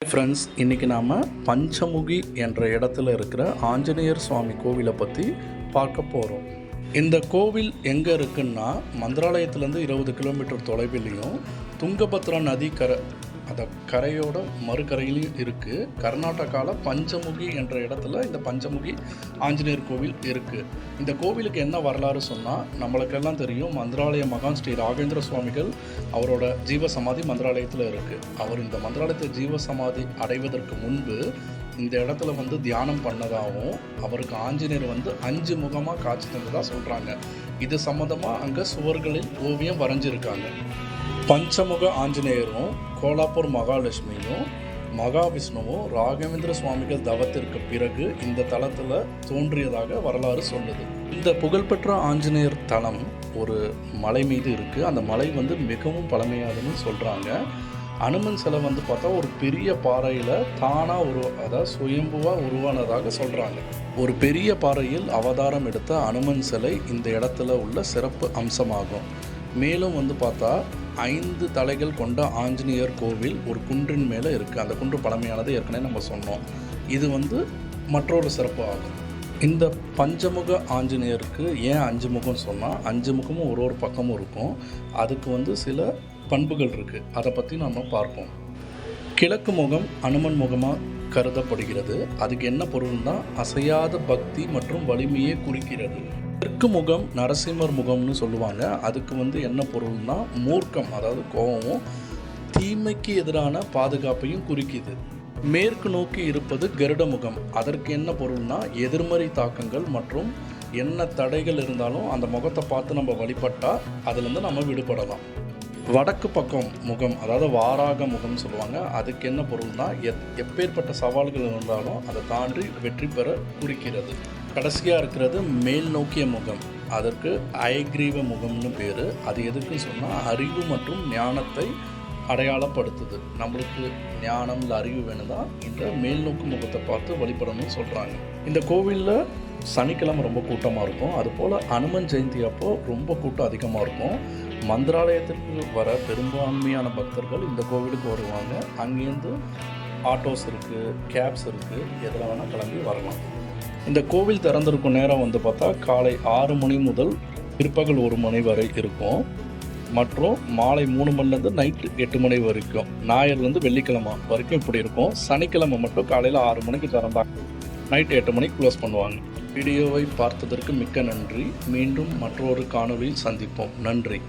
Friends இன்றைக்கி நாம் பஞ்சமுகி என்ற இடத்துல இருக்கிற ஆஞ்சநேயர் சுவாமி கோவிலை பற்றி பார்க்க போகிறோம் இந்த கோவில் எங்கே இருக்குன்னா மந்திராலயத்துலேருந்து இருபது கிலோமீட்டர் தொலைவிலையும் துங்கபத்ரா நதி கரை அந்த கரையோட மறுகரையிலையும் இருக்குது கர்நாடகாவில் பஞ்சமுகி என்ற இடத்துல இந்த பஞ்சமுகி ஆஞ்சநேயர் கோவில் இருக்குது இந்த கோவிலுக்கு என்ன வரலாறு சொன்னால் நம்மளுக்கெல்லாம் தெரியும் மந்திராலய மகான் ஸ்ரீ ராகேந்திர சுவாமிகள் அவரோட ஜீவ சமாதி மந்திராலயத்தில் இருக்குது அவர் இந்த மந்திராலயத்தை ஜீவ சமாதி அடைவதற்கு முன்பு இந்த இடத்துல வந்து தியானம் பண்ணதாகவும் அவருக்கு ஆஞ்சநேயர் வந்து அஞ்சு முகமாக காட்சி தந்ததாக சொல்கிறாங்க இது சம்மந்தமாக அங்கே சுவர்களில் ஓவியம் வரைஞ்சிருக்காங்க. பஞ்சமுக ஆஞ்சநேயரும் கோலாப்பூர் மகாலட்சுமியும் மகாவிஷ்ணுவும் ராகவேந்திர சுவாமிகள் தவத்திற்கு பிறகு இந்த தலத்தில் தோன்றியதாக வரலாறு சொல்லுது. இந்த புகழ்பெற்ற ஆஞ்சநேயர் தலம் ஒரு மலை மீது இருக்குது அந்த மலை வந்து மிகவும் பழமையானதுன்னு சொல்கிறாங்க அனுமன் சிலை வந்து பார்த்தா ஒரு பெரிய பாறையில் தானாக உரு அதாவது சுயம்புவாக உருவானதாக சொல்கிறாங்க ஒரு பெரிய பாறையில் அவதாரம் எடுத்த அனுமன் சிலை இந்த இடத்துல உள்ள சிறப்பு அம்சமாகும். மேலும் வந்து பார்த்தா ஐந்து தலைகள் கொண்ட ஆஞ்சநேயர் கோவில் ஒரு குன்றின் மேலே இருக்குது அந்த குன்று பழமையானது ஏற்கனவே நம்ம சொன்னோம். இது வந்து மற்றொரு சிறப்பு ஆகும். இந்த பஞ்சமுக ஆஞ்சநேயருக்கு ஏன் அஞ்சு முகம் சொன்னால் அஞ்சு முகமும் ஒரு ஒரு பக்கமும் இருக்கும். அதுக்கு வந்து சில பண்புகள் இருக்குது அதை பற்றி நம்ம பார்ப்போம். கிழக்கு முகம் அனுமன் முகமாக கருதப்படுகிறது. அதுக்கு என்ன பொருள்னா அசையாத பக்தி மற்றும் வலிமையை குறிக்கிறது. தெற்கு முகம் நரசிம்மர் முகம்னு சொல்லுவாங்க. அதுக்கு வந்து என்ன பொருள்னா மூர்க்கம் அதாவது கோபமும் தீமைக்கு எதிரான பாதுகாப்பையும் குறிக்குது. மேற்கு நோக்கி இருப்பது கருட முகம். அதற்கு என்ன பொருள்னா எதிர்மறை தாக்கங்கள் மற்றும் என்ன தடைகள் இருந்தாலும் அந்த முகத்தை பார்த்து நம்ம வழிபட்டால் அதுலேருந்து நம்ம விடுபடலாம். வடக்கு பக்கம் முகம் அதாவது வாராக முகம்னு சொல்லுவாங்க. அதுக்கு என்ன பொருள்னா எத் எப்பேற்பட்ட சவால்கள் இருந்தாலும் அதை தாண்டி வெற்றி பெற குறிக்கிறது. கடைசியாக இருக்கிறது மேல் நோக்கிய முகம். அதற்கு அயக்ரீவ முகம்னு பேர். அது எதுக்குன்னு சொன்னால் அறிவு மற்றும் ஞானத்தை அடையாளப்படுத்துது. நம்மளுக்கு ஞானம் இல்லை அறிவு வேணும்னா இந்த மேல்நோக்கு முகத்தை பார்த்து வழிபடணும்னு சொல்கிறாங்க இந்த கோவிலில் சனிக்கிழமை ரொம்ப கூட்டமாக இருக்கும். அதுபோல் அனுமன் ஜெயந்தி அப்போ ரொம்ப கூட்டம் அதிகமாக இருக்கும். மந்திராலயத்திற்கு வர பெரும்பான்மையான பக்தர்கள் இந்த கோவிலுக்கு வருவாங்க. அங்கேருந்து ஆட்டோஸ் இருக்குது கேப்ஸ் இருக்குது எதில் வேணால் கிளம்பி வரலாம். இந்த கோவில் திறந்திருக்கும் நேரம் வந்து பார்த்தா காலை ஆறு மணி முதல் பிற்பகல் ஒரு மணி வரை இருக்கும். மற்றும் மாலை மூணு மணிலேருந்து நைட்டு எட்டு மணி வரைக்கும். ஞாயிறுலேருந்து வெள்ளிக்கிழமை வரைக்கும் இப்படி இருக்கும். சனிக்கிழமை மட்டும் காலையில் ஆறு மணிக்கு திறந்தாங்க நைட் எட்டு மணிக்கு க்ளோஸ் பண்ணுவாங்க. வீடியோவை பார்த்ததற்கு மிக்க நன்றி. மீண்டும் மற்றொரு காணொலியில் சந்திப்போம். நன்றி.